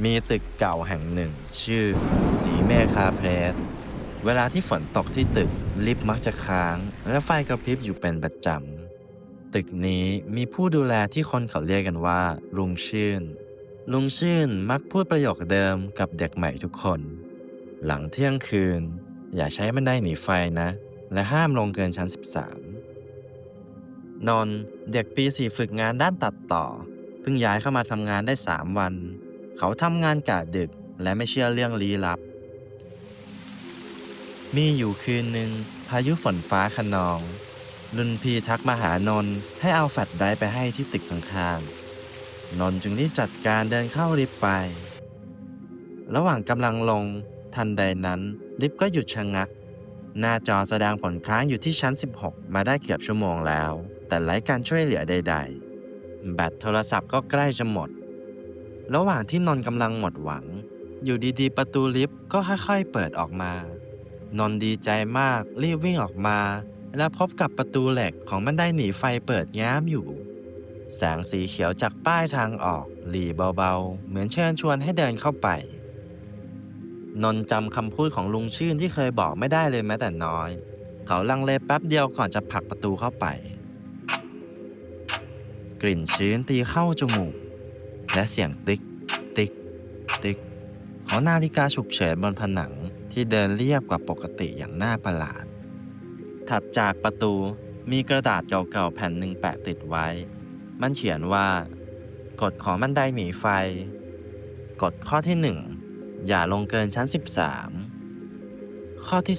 มีตึกเก่าแห่งหนึ่ง ชื่อ สีเมฆาเพรสเวลาที่ฝนตกที่ตึกลิฟต์มักจะค้าง และไฟกระพริบอยู่เป็นประจำตึกนี้มีผู้ดูแลที่คนเขาเรียกกันว่า ลุงชื่น ลุงชื่นมักพูดประโยคเดิมกับเด็กใหม่ทุกคน หลังเที่ยงคืน อย่าใช้บันไดหนีไฟนะ และห้ามลงเกินชั้น 13 นนเด็กปีสี่ฝึกงานด้านตัดต่อเพิ่งย้ายเข้ามาทำงานได้ 3 วัน เขาทำงานกะดึกและไม่เชื่อเรื่องลี้ลับ มีอยู่คืนหนึ่งพายุฝนฟ้าขนอง รุ่นพี่ทักมาหานนท์ให้เอาแฟลชไดร์ไปให้ที่ตึกข้างๆนนท์จึงรีบจัดการเดินเข้าลิฟต์ไป ระหว่างกำลังลง ทันใดนั้นลิฟต์ก็หยุดชะงัก หน้าจอแสดงผลค้างอยู่ที่ชั้น 16 มาได้เกือบชั่วโมงแล้ว แต่ไร้การช่วยเหลือใด ๆ แบตโทรศัพท์ก็ใกล้จะหมด ระหว่างที่นนกำลังหมดหวัง อยู่ดีๆ ประตูลิฟต์ก็ค่อยๆเปิดออกมา นนดีใจมากรีบวิ่งออกมา และพบกับประตูเหล็กของบันไดหนีไฟเปิดแง้มอยู่ แสงสีเขียวจากป้ายทางออกหลีเบาๆ เหมือนเชิญชวนให้เดินเข้าไป นนจำคำพูดของลุงชื่นที่เคยบอกไม่ได้เลยแม้แต่น้อย เขาลังเลแป๊บเดียวก่อนจะผลักประตูเข้าไป กลิ่นชื้นตีเข้าจมูก และเสียงติ๊ก ติ๊ก ติ๊ก ของนาฬิกาฉุกเฉินบนผนังที่เดินเรียบกว่าปกติอย่างน่าประหลาด ถัดจากประตูมีกระดาษเก่าๆแผ่นหนึ่งแปะติดไว้ มันเขียนว่า กฎของบันไดหนีไฟ กฎข้อที่หนึ่งอย่าลงเกินชั้น 13 ข้อที่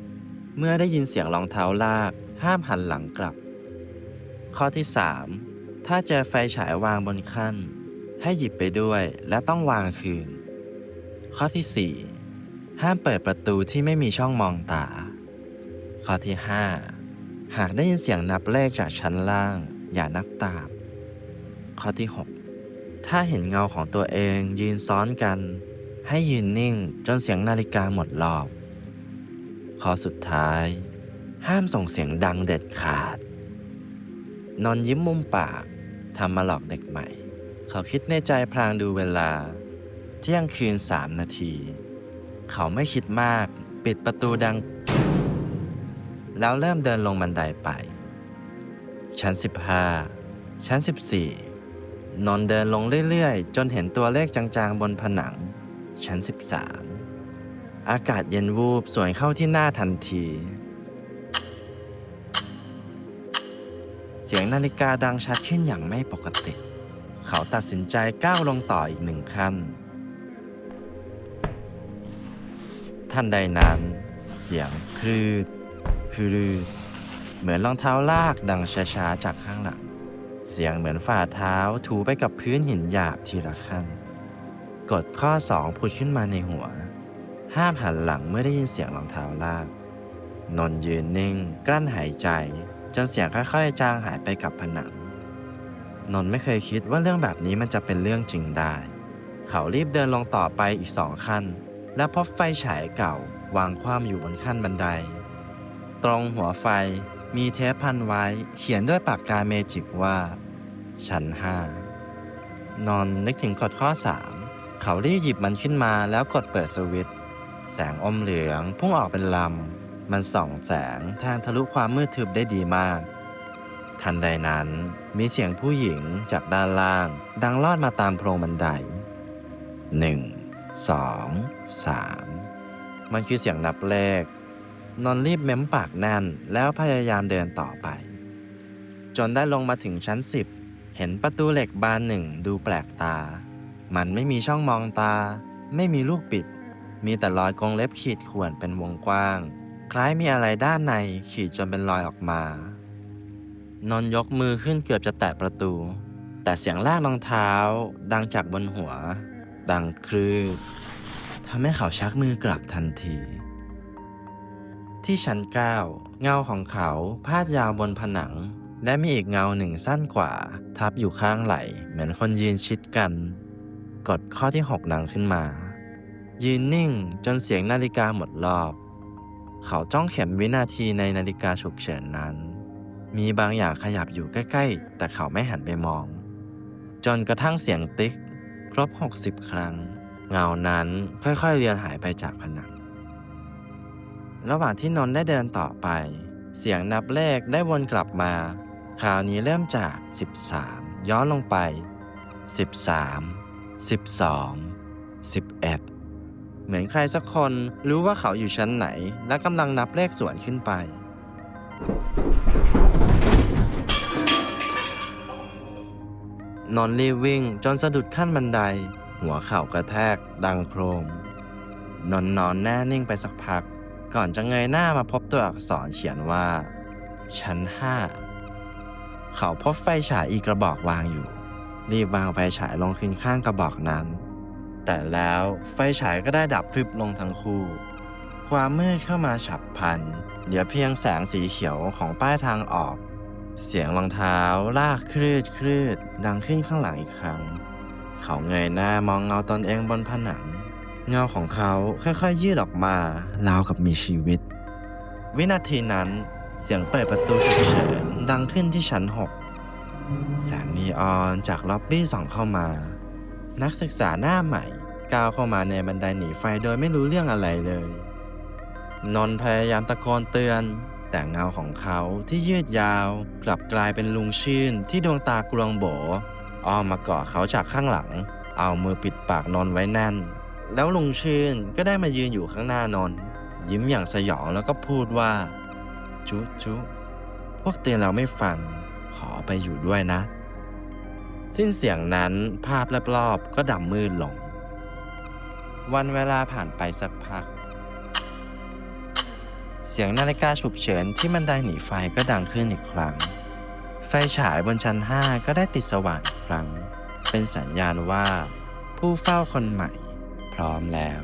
2 เมื่อได้ยินเสียงรองเท้าลาก ห้ามหันหลังกลับ ข้อที่ 3 ถ้าเจอไฟฉายวางบนขั้น ให้หยิบไปด้วยและต้องวางคืน ข้อที่ 4 ห้ามเปิดประตูที่ไม่มีช่องมองตา ข้อที่ 5 หากได้ยินเสียงนับเลขจากชั้นล่าง อย่านับตาม ข้อที่ 6 ถ้าเห็นเงาของตัวเองยืนซ้อนกัน ให้ยืนนิ่งจนเสียงนาฬิกาหมดรอบ ข้อสุดท้าย ห้ามส่งเสียงดังเด็ดขาด นอนยิ้มมุมปากทำมาหลอกเด็กใหม่ เขาคิดในใจพลางดูเวลา เที่ยงคืนสามนาที เขาไม่คิดมาก ปิดประตูดัง แล้วเริ่มเดินลงบันไดไป ชั้น 15 ชั้น 14นนเดินลงเรื่อยๆ จนเห็นตัวเลขจางๆ บนผนัง ชั้น 13 อากาศเย็นวูบสวนเข้าที่หน้าทันทีเสียงนาฬิกาดังชัดขึ้นอย่างไม่ปกติ เขาตัดสินใจก้าวลงต่ออีกหนึ่งขั้นทันใดนั้น เสียงคลืดคลืดเหมือนรองเท้าลากดังช้าๆจากข้างหลัง เสียงเหมือนฝ่าเท้าถูไปกับพื้นหินหยาบทีละขั้นกฎข้อสองผุดขึ้นมาในหัว ห้ามหันหลังเมื่อได้ยินเสียงรองเท้าลาก นนยืนนิ่ง กลั้นหายใจ จนเสียงค่อยๆ จางหายไปกับผนัง นนไม่เคยคิดว่าเรื่องแบบนี้มันจะเป็นเรื่องจริงได้ เขารีบเดินลงต่อไปอีกสองขั้น และพบไฟฉายเก่าวางคว่ำอยู่บนขั้นบันได ตรงหัวไฟมีเทปพันไว้เขียนด้วยปากกาเมจิกว่า ชั้นห้านอนนึกถึงกฎข้อ 3 เขารีบหยิบมันขึ้นมาแล้วกดเปิดสวิตช์แสงอมเหลืองพุ่งออกเป็นลำ มันส่องแสงแทงทะลุความมืดทึบได้ดีมาก ทันใดนั้น มีเสียงผู้หญิงจากด้านล่าง ดังลอดมาตามโพรงบันได1 2 3มันคือเสียงนับเลข นอนรีบเม้มปากแน่นแล้วพยายามเดินต่อไป จนได้ลงมาถึงชั้น10เห็นประตูเหล็กบานหนึ่งดูแปลกตา มันไม่มีช่องมองตา ไม่มีลูกปิด มีแต่รอยกรงเล็บขีดข่วนเป็นวงกว้าง คล้ายมีอะไรด้านในขีดจนเป็นรอยออกมา นนยกมือขึ้นเกือบจะแตะประตู แต่เสียงลากรองเท้าดังจากบนหัว ดังคลืดทำให้เขาชักมือกลับทันที ที่ชั้น9เงาของเขาพาดยาวบนผนัง และมีอีกเงาหนึ่งสั้นกว่า ทับอยู่ข้างไหล เหมือนคนยืนชิดกัน กดข้อที่6ดังขึ้นมา ยืนนิ่งจนเสียงนาฬิกาหมดรอบ เขาจ้องเข็มวินาทีในนาฬิกาฉุกเฉินนั้น มีบางอย่างขยับอยู่ใกล้ๆ แต่เขาไม่หันไปมอง จนกระทั่งเสียงติ๊ก ครบ 60 ครั้ง เงานั้นค่อยๆเลือนหายไปจากผนัง ระหว่างที่นนท์ได้เดินต่อไป เสียงนับเลขได้วนกลับมา คราวนี้เริ่มจาก 13 ย้อนลงไป 13 12 11เหมือนใครสักคนรู้ว่าเขาอยู่ชั้นไหน และกำลังนับเลขสวนขึ้นไป นอนรีบวิ่งจนสะดุดขั้นบันได หัวเข่ากระแทก ดังโครม นอนนอนแน่นิ่งไปสักพัก ก่อนจะเงยหน้ามาพบตัวอักษรเขียนว่า ชั้นห้าเขาพบไฟฉายอีกกระบอกวางอยู่ รีบวางไฟฉายลงคืนข้างกระบอกนั้น แต่แล้วไฟฉายก็ได้ดับพรึบลงทั้งคู่ ความมืดเข้ามาฉับพลัน เหลือเพียงแสงสีเขียวของป้ายทางออก เสียงรองเท้าลากคลืดคลืดดังขึ้นข้างหลังอีกครั้ง เขาเงยหน้ามองเงาตนเองบนผนัง เงาของเขาค่อยๆยืดออกมาราวกับมีชีวิต วินาทีนั้นเสียงเปิดประตูฉุกเฉินดังขึ้นที่ชั้น6แสงนีออนจากล็อบบี้ส่องเข้ามา นักศึกษาหน้าใหม่ก้าวเข้ามาในบันไดหนีไฟโดยไม่รู้เรื่องอะไรเลย นนพยายามตะโกนเตือน แต่เงาของเขาที่ยืดยาว กลับกลายเป็นลุงชื่นที่ดวงตากลวงโบอ้อมมาเกาะเขาจากข้างหลัง เอามือปิดปากนอนไว้แน่น แล้วลุงชื่นก็ได้มายืนอยู่ข้างหน้านนยิ้มอย่างสยองแล้วก็พูดว่า จุจุพวกเตือนเราไม่ฟัง ขอไปอยู่ด้วยนะ สิ้นเสียงนั้นภาพรอบๆก็ดำมืดลง วันเวลาผ่านไปสักพัก เสียงนาฬิกาฉุกเฉินที่บันไดหนีไฟก็ดังขึ้นอีกครั้ง ไฟฉายบนชั้น 5 ก็ได้ติดสว่างอีกครั้ง เป็นสัญญาณว่า ผู้เฝ้าคนใหม่ พร้อมแล้ว